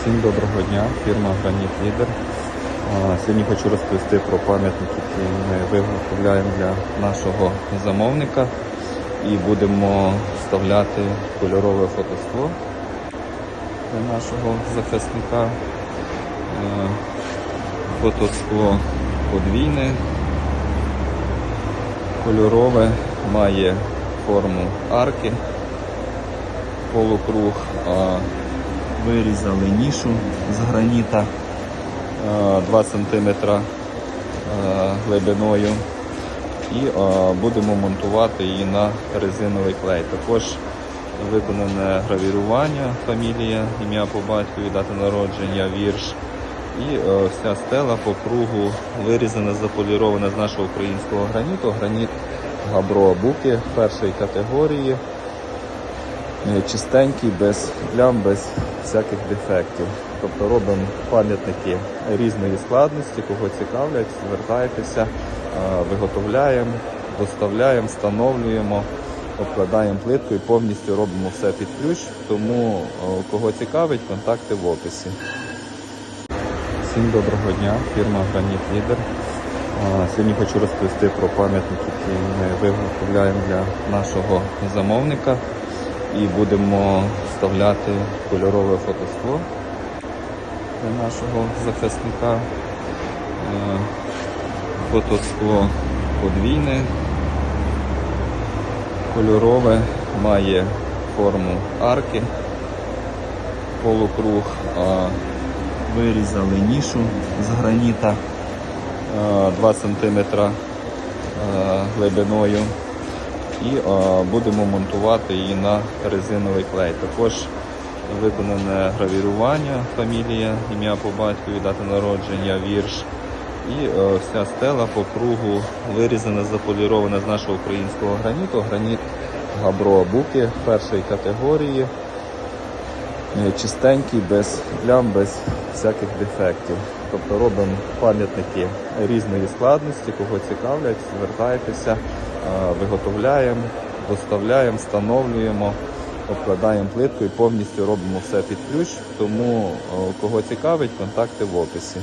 Всім доброго дня, фірма Граніт Лідер. Сьогодні хочу розповісти про пам'ятники, які ми виготовляємо для нашого замовника і будемо вставляти кольорове фотоскло для нашого захисника. Фотоскло подвійне, кольорове, має форму арки, полукруг. Вирізали нішу з граніта е, 2 см глибиною і е, будемо монтувати її на резиновий клей. Також виконане гравірування, фамілія, ім'я по батькові, дата народження, вірш. І е, вся стела по кругу вирізана, заполірована з нашого українського граніту. Граніт Габро Буки першої категорії. Е, чистенький, без плям, без всяких дефектів. Тобто робимо пам'ятники різної складності, кого цікавлять, звертайтеся, е, виготовляємо, доставляємо, встановлюємо, обкладаємо плитку і повністю робимо все під ключ. Тому е, кого цікавить, контакти в описі. Всім доброго дня, фірма Граніт Лідер. Сьогодні хочу розповісти про пам'ятники, які ми виготовляємо для нашого замовника і будемо вставляти кольорове фотоскло для нашого захисника. Е, Фотоскло подвійне, кольорове, має форму арки, полукруг, а вирізали нішу з граніта е, 2 см глибиною і е, будемо монтувати її на резиновий клей. Також виконане гравірування, фамілія, ім'я по батькові, дата народження, вірш. І е, вся стела по кругу вирізана, заполірована з нашого українського граніту. Граніт Габро Буки першої категорії. Е, Чистенький, без плям, без всяких дефектів. Тобто робимо пам'ятники різної складності, кого цікавлять, звертайтеся, виготовляємо, доставляємо, встановлюємо, обкладаємо плитку і повністю робимо все під ключ. Тому е, кого цікавить, контакти в описі.